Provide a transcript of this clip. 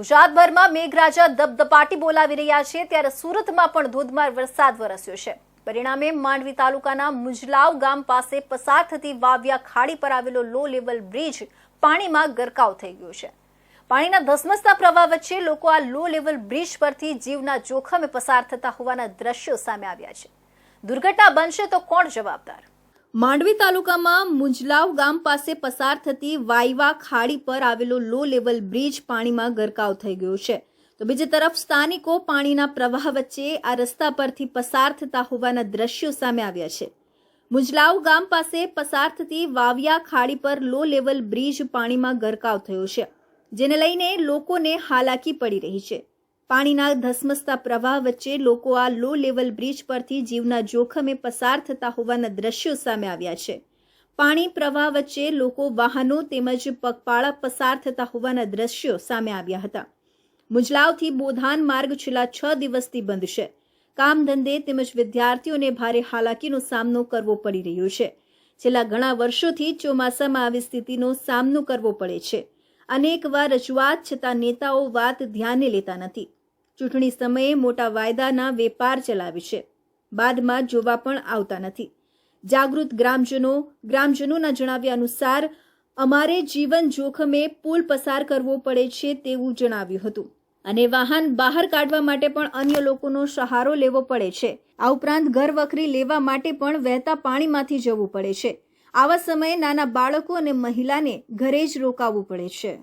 ગુજરાતભરમાં મેઘરાજા દબદપાટી બોલાવી રહ્યા છે ત્યારે સુરતમાં પણ ધોધમાર વરસાદ વરસ્યો છે. પરિણામે માંડવી તાલુકાના મુજલાવ ગામ પાસે પસાર થતી વાવ્યા ખાડી પર આવેલો લો લેવલ બ્રિજ પાણીમાં ગરકાવ થઈ ગયો છે. પાણીના ધસમસતા પ્રવાહ વચ્ચે લોકો આ લો લેવલ બ્રિજ પરથી જીવના જોખમે પસાર થતા હોવાના દ્રશ્યો સામે આવ્યા છે. દુર્ઘટના બનશે તો કોણ જવાબદાર? માંડવી તાલુકામાં મુંજલાવ ગામ પાસે પસાર થતી વાયવા ખાડી પર આવેલો લો લેવલ બ્રિજ પાણીમાં ગરકાવ થઈ ગયો છે. તો બીજી તરફ સ્થાનિકો પાણીના પ્રવાહ વચ્ચે આ રસ્તા પરથી પસાર થતા હોવાના દ્રશ્યો સામે આવ્યા છે. મુંજલાવ ગામ પાસે પસાર થતી વાવિયા ખાડી પર લો લેવલ બ્રિજ પાણીમાં ગરકાવ થયો છે, જેને લઈને લોકોને હાલાકી પડી રહી છે. પાણીના ધસમસતા પ્રવાહ વચ્ચે લોકો આ લો લેવલ બ્રિજ પરથી જીવના જોખમે પસાર થતા હોવાના દ્રશ્યો સામે આવ્યા છે. પાણી પ્રવાહ વચ્ચે લોકો વાહનો તેમજ પગપાળા પસાર થતા હોવાના દ્રશ્યો સામે આવ્યા હતા. મુજલાવથી બોધાન માર્ગ છેલ્લા છ દિવસથી બંધ છે. કામ ધંધે તેમજ વિદ્યાર્થીઓને ભારે હાલાકીનો સામનો કરવો પડી રહ્યો છે. છેલ્લા ઘણા વર્ષોથી ચોમાસામાં આવી સ્થિતિનો સામનો કરવો પડે છે. અનેકવાર રજૂઆત છતાં નેતાઓ વાત ધ્યાને લેતા નથી. ચૂંટણી સમયે મોટા વાયદાના વેપાર ચલાવે છે. બાદમાં જોવા પણ આવતા નથી. જાગૃત ગ્રામજનો, ગ્રામજનોના જણાવ્યા અનુસાર, અમારે જીવન જોખમે પુલ પસાર કરવો પડે છે તેવું જણાવ્યું હતું. અને વાહન બહાર કાઢવા માટે પણ અન્ય લોકોનો સહારો લેવો પડે છે. આ ઉપરાંત ઘર વખરી લેવા માટે પણ વહેતા પાણીમાંથી જવું પડે છે. આવા સમયે નાના બાળકો અને મહિલાને ઘરે જ રોકાવવું પડે છે.